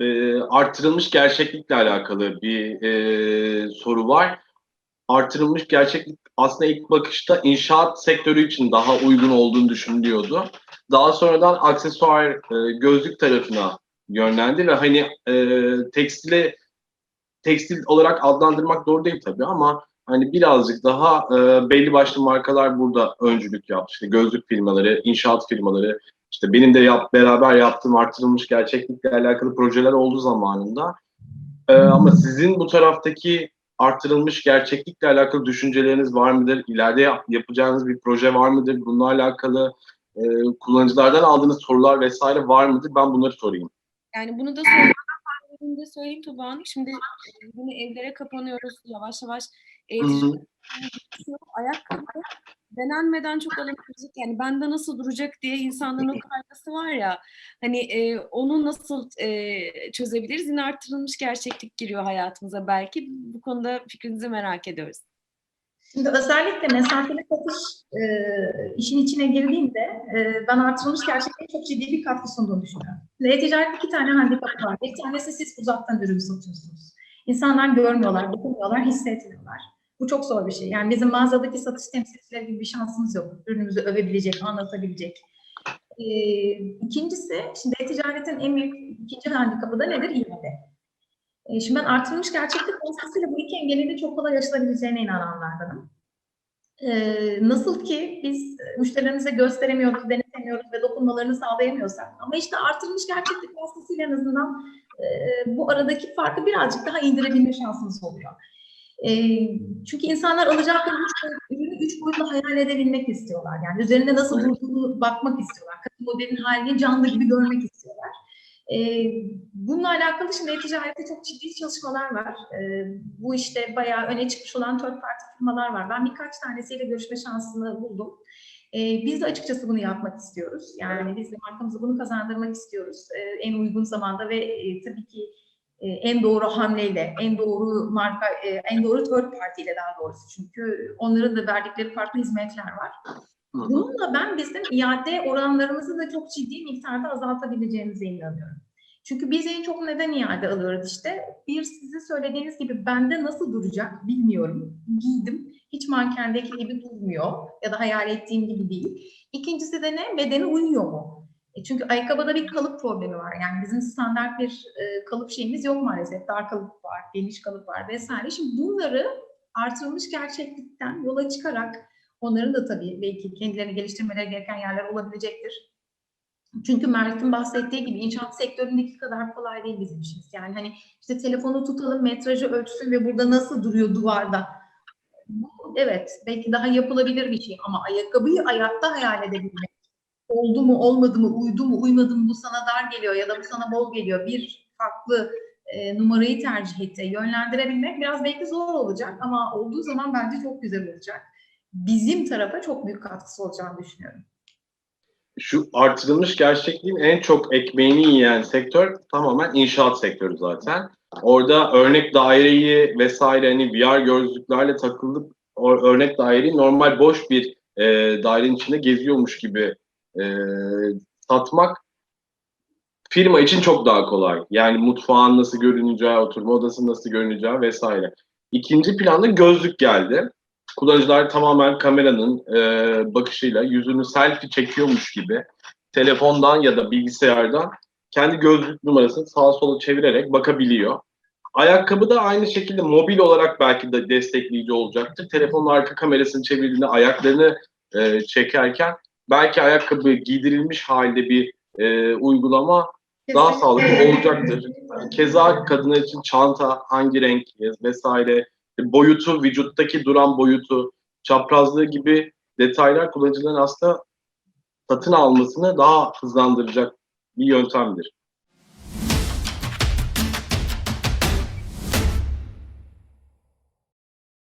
e, artırılmış gerçeklikle alakalı bir e, soru var. Artırılmış gerçeklik aslında ilk bakışta inşaat sektörü için daha uygun olduğunu düşünülüyordu. Daha sonradan aksesuar e, gözlük tarafına yönlendi ve hani e, tekstile tekstil olarak adlandırmak doğru değil tabii ama hani birazcık daha e, belli başlı markalar burada öncülük yaptı. İşte gözlük firmaları, inşaat firmaları, işte benim de yap, beraber yaptığım artırılmış gerçeklikle alakalı projeler oldu zamanında. E, ama sizin bu taraftaki artırılmış gerçeklikle alakalı düşünceleriniz var mıdır? İleride yap, yapacağınız bir proje var mıdır? Bununla alakalı e, kullanıcılardan aldığınız sorular vesaire var mıdır? Ben bunları sorayım. Yani bunu da söyleyeyim, de söyleyeyim Tuba Hanım. Şimdi e, yine evlere kapanıyoruz. Yavaş yavaş. Ayakkabı denenmeden çok alınabilecek. Yani bende nasıl duracak diye insanların o kaygısı var ya. Hani e, onu nasıl e, çözebiliriz? Yine artırılmış gerçeklik giriyor hayatımıza belki. Bu konuda fikrinizi merak ediyoruz. Şimdi özellikle mesafeli satış e, işin içine girdiğimde e, ben artırılmış gerçekten çok ciddi bir katkı sunduğunu düşünüyorum. E-ticaret iki tane handikapı var. Bir tanesi siz uzaktan ürün satıyorsunuz. İnsanlar görmüyorlar, dokunmuyorlar, hissetmiyorlar. Bu çok zor bir şey. Yani bizim mağazadaki satış temsilcileri gibi bir şansımız yok. Ürünümüzü övebilecek, anlatabilecek. E, ikincisi, şimdi e-ticaretin en büyük ikinci handikapı da nedir? İade. E, Şimdi ben artırılmış gerçeklik vasıtasıyla bu iki engelin de çok kolay aşılabileceğine inananlardanım. E, nasıl ki biz müşterilerimize gösteremiyoruz, denetemiyoruz ve dokunmalarını sağlayamıyorsak ama işte artırılmış gerçeklik vasıtasıyla en azından e, bu aradaki farkı birazcık daha indirebilme şansımız oluyor. E, çünkü insanlar alacakları üç boyutlu, ürünü üç boyutlu hayal edebilmek istiyorlar. Yani üzerinde nasıl durduğunu bakmak istiyorlar. Kadın modelin halini canlı gibi görmek istiyorlar. Ee, bununla alakalı şimdi e-ticarette çok ciddi çalışmalar var. Ee, bu işte bayağı öne çıkmış olan third party firmalar var. Ben birkaç tanesiyle görüşme şansını buldum. Ee, biz de açıkçası bunu yapmak istiyoruz. Yani biz de markamıza bunu kazandırmak istiyoruz. Ee, en uygun zamanda ve e, tabii ki e, en doğru hamleyle, en doğru marka, e, en doğru third party ile daha doğrusu. Çünkü onların da verdikleri farklı hizmetler var. Bununla ben bizim iade oranlarımızı da çok ciddi miktarda azaltabileceğimize inanıyorum. Çünkü biz en çok neden iade alıyoruz işte? Bir size söylediğiniz gibi bende nasıl duracak bilmiyorum. Giydim. Hiç mankendeki gibi durmuyor ya da hayal ettiğim gibi değil. İkincisi de ne? Bedene uyuyor mu? E çünkü ayakkabıda bir kalıp problemi var. Yani bizim standart bir e, kalıp şeyimiz yok maalesef. Dar kalıp var, geniş kalıp var vesaire. Şimdi bunları artırılmış gerçeklikten yola çıkarak Onların da tabii belki kendilerini geliştirmeleri gereken yerler olabilecektir. Çünkü Mert'in bahsettiği gibi inşaat sektöründeki kadar kolay değil bizim işimiz. Yani hani işte telefonu tutalım, metrajı ölçsün ve burada nasıl duruyor duvarda. Bu, evet, belki daha yapılabilir bir şey ama ayakkabıyı ayakta hayal edebilmek. Oldu mu, olmadı mı, uydu mu, uymadı mı, bu sana dar geliyor ya da bu sana bol geliyor. Bir farklı e, numarayı tercih etti. Yönlendirebilmek biraz belki zor olacak ama olduğu zaman bence çok güzel olacak bizim tarafa çok büyük katkısı olacağını düşünüyorum. Şu artırılmış gerçekliğin en çok ekmeğini yiyen sektör tamamen inşaat sektörü zaten. Orada örnek daireyi vesaire hani VR gözlüklerle takılıp o örnek daireyi normal boş bir e, dairenin içinde geziyormuş gibi e, satmak firma için çok daha kolay. Yani mutfağın nasıl görüneceği, oturma odasının nasıl görüneceği vesaire. İkinci planda gözlük geldi kullanıcılar tamamen kameranın e, bakışıyla yüzünü selfie çekiyormuş gibi telefondan ya da bilgisayardan kendi gözlük numarasını sağa sola çevirerek bakabiliyor. Ayakkabı da aynı şekilde mobil olarak belki de destekleyici olacaktır. Telefonun arka kamerasını çevirdiğinde ayaklarını e, çekerken belki ayakkabı giydirilmiş halde bir e, uygulama daha sağlıklı olacaktır. Keza kadınlar için çanta, hangi renk vesaire boyutu, vücuttaki duran boyutu, çaprazlığı gibi detaylar kullanıcıların aslında satın almasını daha hızlandıracak bir yöntemdir.